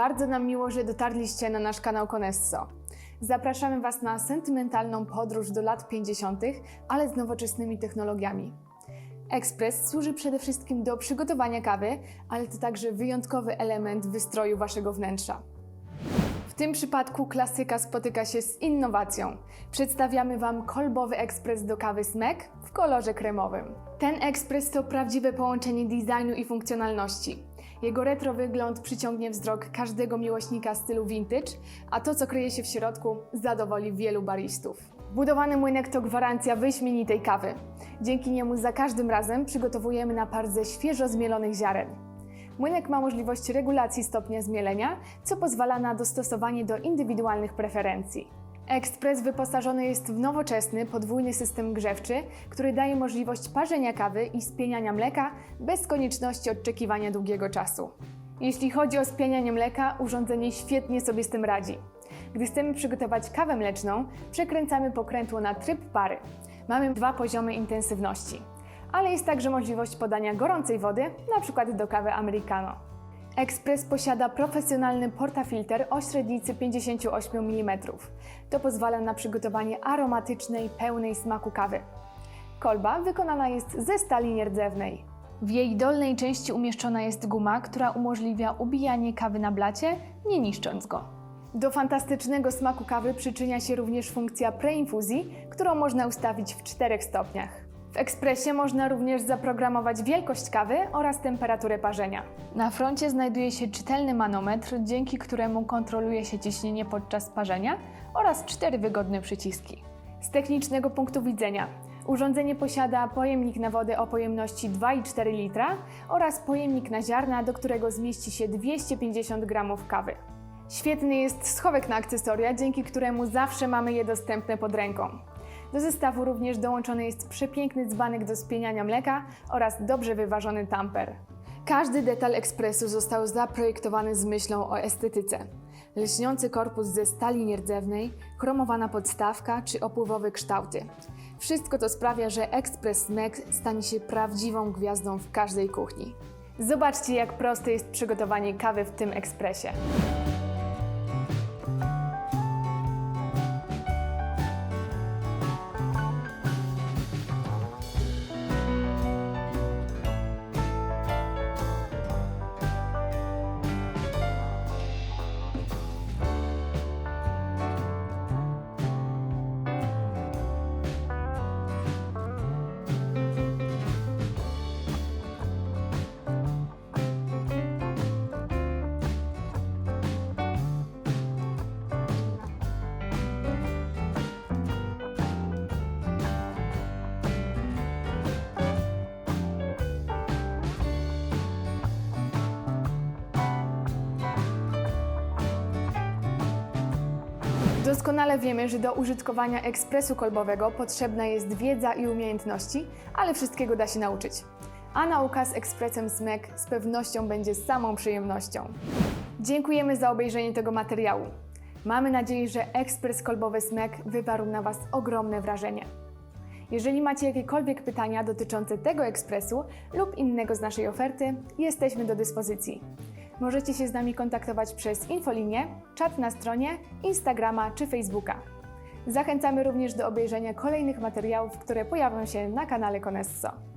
Bardzo nam miło, że dotarliście na nasz kanał Conesso. Zapraszamy Was na sentymentalną podróż do lat 50., ale z nowoczesnymi technologiami. Ekspres służy przede wszystkim do przygotowania kawy, ale to także wyjątkowy element wystroju Waszego wnętrza. W tym przypadku klasyka spotyka się z innowacją. Przedstawiamy Wam kolbowy ekspres do kawy Smek w kolorze kremowym. Ten ekspres to prawdziwe połączenie designu i funkcjonalności. Jego retro wygląd przyciągnie wzrok każdego miłośnika stylu vintage, a to, co kryje się w środku, zadowoli wielu baristów. Budowany młynek to gwarancja wyśmienitej kawy. Dzięki niemu za każdym razem przygotowujemy napar ze świeżo zmielonych ziaren. Młynek ma możliwość regulacji stopnia zmielenia, co pozwala na dostosowanie do indywidualnych preferencji. Ekspres wyposażony jest w nowoczesny, podwójny system grzewczy, który daje możliwość parzenia kawy i spieniania mleka bez konieczności odczekiwania długiego czasu. Jeśli chodzi o spienianie mleka, urządzenie świetnie sobie z tym radzi. Gdy chcemy przygotować kawę mleczną, przekręcamy pokrętło na tryb pary. Mamy dwa poziomy intensywności ale jest także możliwość podania gorącej wody, np. do kawy americano. Express posiada profesjonalny portafilter o średnicy 58 mm. To pozwala na przygotowanie aromatycznej, pełnej smaku kawy. Kolba wykonana jest ze stali nierdzewnej. W jej dolnej części umieszczona jest guma, która umożliwia ubijanie kawy na blacie, nie niszcząc go. Do fantastycznego smaku kawy przyczynia się również funkcja preinfuzji, którą można ustawić w czterech stopniach. W ekspresie można również zaprogramować wielkość kawy oraz temperaturę parzenia. Na froncie znajduje się czytelny manometr, dzięki któremu kontroluje się ciśnienie podczas parzenia oraz cztery wygodne przyciski. Z technicznego punktu widzenia urządzenie posiada pojemnik na wodę o pojemności 2,4 litra oraz pojemnik na ziarna, do którego zmieści się 250 g kawy. Świetny jest schowek na akcesoria, dzięki któremu zawsze mamy je dostępne pod ręką. Do zestawu również dołączony jest przepiękny dzbanek do spieniania mleka oraz dobrze wyważony tamper. Każdy detal ekspresu został zaprojektowany z myślą o estetyce. Lśniący korpus ze stali nierdzewnej, chromowana podstawka czy opływowe kształty. Wszystko to sprawia, że ekspres Smek stanie się prawdziwą gwiazdą w każdej kuchni. Zobaczcie, jak proste jest przygotowanie kawy w tym ekspresie. Doskonale wiemy, że do użytkowania ekspresu kolbowego potrzebna jest wiedza i umiejętności, ale wszystkiego da się nauczyć. A nauka z ekspresem SMEK z pewnością będzie samą przyjemnością. Dziękujemy za obejrzenie tego materiału. Mamy nadzieję, że ekspres kolbowy SMEK wywarł na Was ogromne wrażenie. Jeżeli macie jakiekolwiek pytania dotyczące tego ekspresu lub innego z naszej oferty, jesteśmy do dyspozycji. Możecie się z nami kontaktować przez infolinię, czat na stronie, Instagrama czy Facebooka. Zachęcamy również do obejrzenia kolejnych materiałów, które pojawią się na kanale Conesso.